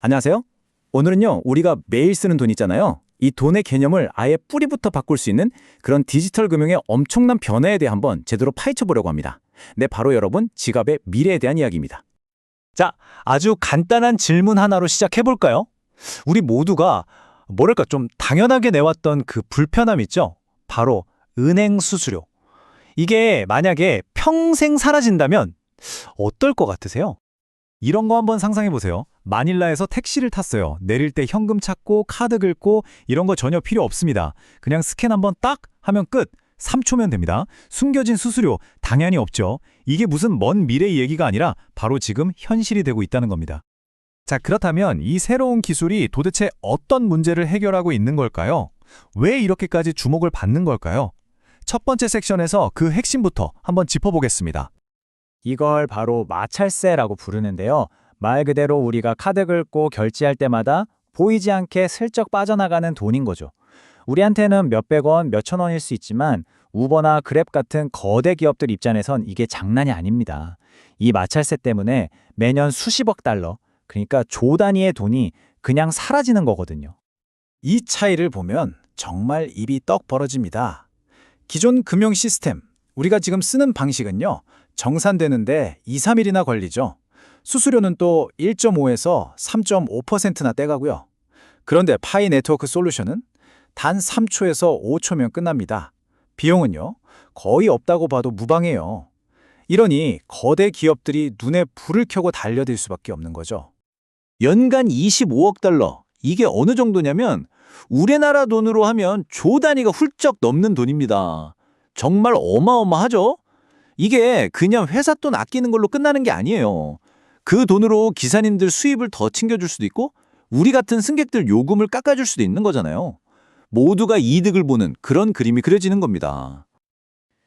안녕하세요. 오늘은요, 우리가 매일 쓰는 돈 있잖아요. 이 돈의 개념을 아예 뿌리부터 바꿀 수 있는 그런 디지털 금융의 엄청난 변화에 대해 한번 제대로 파헤쳐 보려고 합니다. 네, 바로 여러분, 지갑의 미래에 대한 이야기입니다. 자, 아주 간단한 질문 하나로 시작해 볼까요? 우리 모두가 뭐랄까 좀 당연하게 내왔던 그 불편함 있죠? 바로 은행 수수료. 이게 만약에 평생 사라진다면 어떨 것 같으세요? 이런 거 한번 상상해 보세요. 마닐라에서 택시를 탔어요. 내릴 때 현금 찾고 카드 긁고 이런 거 전혀 필요 없습니다. 그냥 스캔 한번 딱 하면 끝. 3초면 됩니다. 숨겨진 수수료 당연히 없죠. 이게 무슨 먼 미래 얘기가 아니라 바로 지금 현실이 되고 있다는 겁니다. 자, 그렇다면 이 새로운 기술이 도대체 어떤 문제를 해결하고 있는 걸까요? 왜 이렇게까지 주목을 받는 걸까요? 첫 번째 섹션에서 그 핵심부터 한번 짚어보겠습니다. 이걸 바로 마찰세라고 부르는데요. 말 그대로 우리가 카드 긁고 결제할 때마다 보이지 않게 슬쩍 빠져나가는 돈인 거죠. 우리한테는 몇백 원, 몇천 원일 수 있지만 우버나 그랩 같은 거대 기업들 입장에선 이게 장난이 아닙니다. 이 마찰세 때문에 매년 수십억 달러, 그러니까 조 단위의 돈이 그냥 사라지는 거거든요. 이 차이를 보면 정말 입이 떡 벌어집니다. 기존 금융 시스템, 우리가 지금 쓰는 방식은요, 정산되는데 2, 3일이나 걸리죠. 수수료는 또 1.5에서 3.5%나 떼가고요. 그런데 파이 네트워크 솔루션은 단 3초에서 5초면 끝납니다. 비용은요, 거의 없다고 봐도 무방해요. 이러니 거대 기업들이 눈에 불을 켜고 달려들 수밖에 없는 거죠. 연간 25억 달러. 이게 어느 정도냐면 우리나라 돈으로 하면 조 단위가 훌쩍 넘는 돈입니다. 정말 어마어마하죠? 이게 그냥 회사 돈 아끼는 걸로 끝나는 게 아니에요. 그 돈으로 기사님들 수입을 더 챙겨줄 수도 있고 우리 같은 승객들 요금을 깎아줄 수도 있는 거잖아요. 모두가 이득을 보는 그런 그림이 그려지는 겁니다.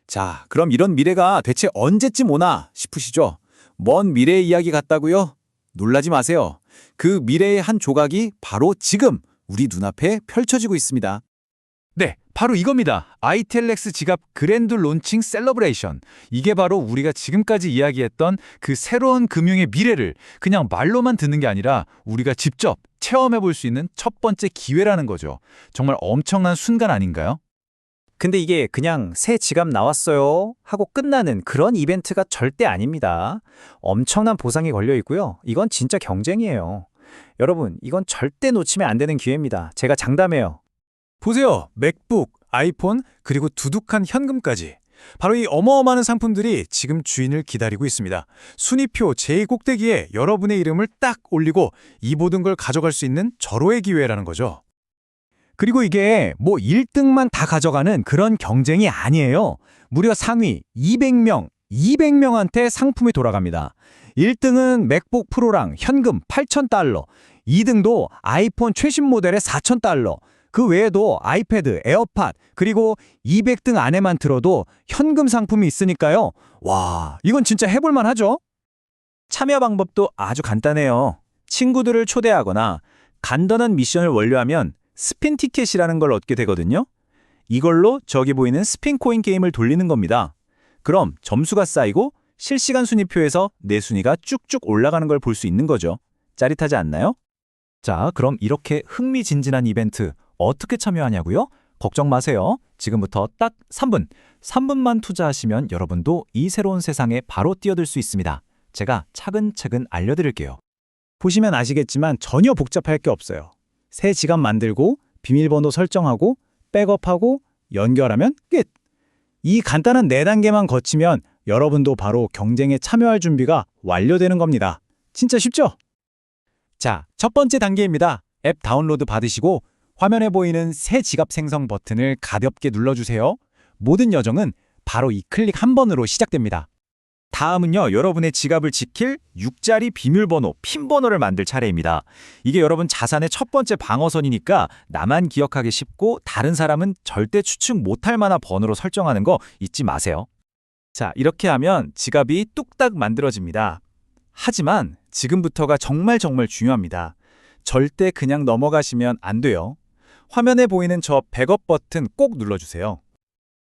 자, 그럼 이런 미래가 대체 언제쯤 오나 싶으시죠? 먼 미래의 이야기 같다고요? 놀라지 마세요. 그 미래의 한 조각이 바로 지금 우리 눈앞에 펼쳐지고 있습니다. 네, 바로 이겁니다. ITLX 지갑 그랜드 론칭 셀러브레이션. 이게 바로 우리가 지금까지 이야기했던 그 새로운 금융의 미래를 그냥 말로만 듣는 게 아니라 우리가 직접 체험해 볼 수 있는 첫 번째 기회라는 거죠. 정말 엄청난 순간 아닌가요? 근데 이게 그냥 새 지갑 나왔어요 하고 끝나는 그런 이벤트가 절대 아닙니다. 엄청난 보상이 걸려 있고요. 이건 진짜 경쟁이에요. 여러분, 이건 절대 놓치면 안 되는 기회입니다. 제가 장담해요. 보세요. 맥북, 아이폰, 그리고 두둑한 현금까지. 바로 이 어마어마한 상품들이 지금 주인을 기다리고 있습니다. 순위표 제일 꼭대기에 여러분의 이름을 딱 올리고 이 모든 걸 가져갈 수 있는 절호의 기회라는 거죠. 그리고 이게 뭐 1등만 다 가져가는 그런 경쟁이 아니에요. 무려 상위 200명, 200명한테 상품이 돌아갑니다. 1등은 맥북 프로랑 현금 8,000달러, 2등도 아이폰 최신 모델의 4,000달러, 그 외에도 아이패드, 에어팟, 그리고 200등 안에만 들어도 현금 상품이 있으니까요. 와, 이건 진짜 해볼만 하죠? 참여 방법도 아주 간단해요. 친구들을 초대하거나 간단한 미션을 완료하면 스핀 티켓이라는 걸 얻게 되거든요. 이걸로 저기 보이는 스핀 코인 게임을 돌리는 겁니다. 그럼 점수가 쌓이고 실시간 순위표에서 내 순위가 쭉쭉 올라가는 걸 볼 수 있는 거죠. 짜릿하지 않나요? 자, 그럼 이렇게 흥미진진한 이벤트 어떻게 참여하냐고요? 걱정 마세요. 지금부터 딱 3분, 3분만 투자하시면 여러분도 이 새로운 세상에 바로 뛰어들 수 있습니다. 제가 차근차근 알려드릴게요. 보시면 아시겠지만 전혀 복잡할 게 없어요. 새 지갑 만들고 비밀번호 설정하고 백업하고 연결하면 끝. 이 간단한 네 단계만 거치면 여러분도 바로 경쟁에 참여할 준비가 완료되는 겁니다. 진짜 쉽죠? 자, 첫 번째 단계입니다. 앱 다운로드 받으시고 화면에 보이는 새 지갑 생성 버튼을 가볍게 눌러주세요. 모든 여정은 바로 이 클릭 한 번으로 시작됩니다. 다음은요, 여러분의 지갑을 지킬 6자리 비밀번호, 핀번호를 만들 차례입니다. 이게 여러분 자산의 첫 번째 방어선이니까 나만 기억하기 쉽고 다른 사람은 절대 추측 못할 만한 번호로 설정하는 거 잊지 마세요. 자, 이렇게 하면 지갑이 뚝딱 만들어집니다. 하지만 지금부터가 정말 정말 중요합니다. 절대 그냥 넘어가시면 안 돼요. 화면에 보이는 저 백업 버튼 꼭 눌러주세요.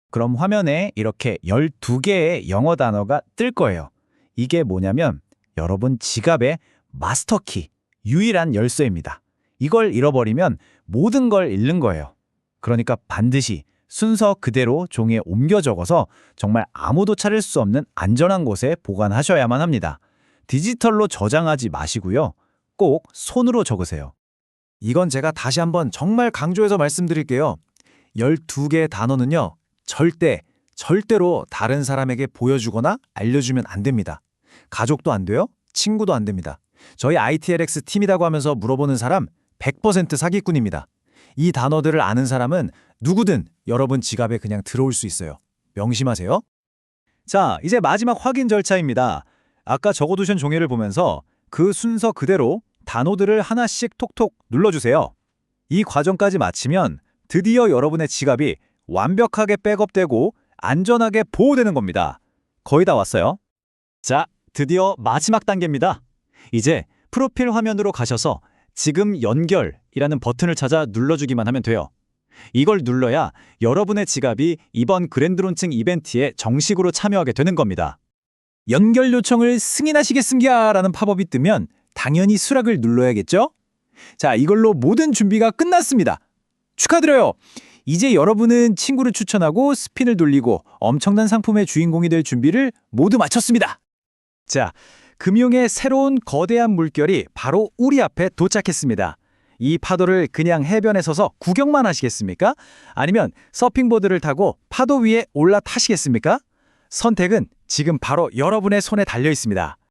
그럼 화면에 이렇게 12개의 영어 단어가 뜰 거예요. 이게 뭐냐면 여러분 지갑의 마스터키, 유일한 열쇠입니다. 이걸 잃어버리면 모든 걸 잃는 거예요. 그러니까 반드시 순서 그대로 종이에 옮겨 적어서 정말 아무도 찾을 수 없는 안전한 곳에 보관하셔야만 합니다. 디지털로 저장하지 마시고요. 꼭 손으로 적으세요. 이건 제가 다시 한번 정말 강조해서 말씀드릴게요. 12개의 단어는요. 절대, 절대로 다른 사람에게 보여주거나 알려주면 안 됩니다. 가족도 안 돼요. 친구도 안 됩니다. 저희 ITLX 팀이라고 하면서 물어보는 사람 100% 사기꾼입니다. 이 단어들을 아는 사람은 누구든 여러분 지갑에 그냥 들어올 수 있어요. 명심하세요. 자, 이제 마지막 확인 절차입니다. 아까 적어두신 종이를 보면서 그 순서 그대로 단어들을 하나씩 톡톡 눌러주세요. 이 과정까지 마치면 드디어 여러분의 지갑이 완벽하게 백업되고 안전하게 보호되는 겁니다. 거의 다 왔어요. 자, 드디어 마지막 단계입니다. 이제 프로필 화면으로 가셔서 지금 연결이라는 버튼을 찾아 눌러주기만 하면 돼요. 이걸 눌러야 여러분의 지갑이 이번 그랜드 론칭 이벤트에 정식으로 참여하게 되는 겁니다. 연결 요청을 승인하시겠습니까? 라는 팝업이 뜨면 당연히 수락을 눌러야겠죠? 자, 이걸로 모든 준비가 끝났습니다. 축하드려요! 이제 여러분은 친구를 추천하고 스핀을 돌리고 엄청난 상품의 주인공이 될 준비를 모두 마쳤습니다. 자, 금융의 새로운 거대한 물결이 바로 우리 앞에 도착했습니다. 이 파도를 그냥 해변에 서서 구경만 하시겠습니까? 아니면 서핑보드를 타고 파도 위에 올라타시겠습니까? 선택은 지금 바로 여러분의 손에 달려 있습니다.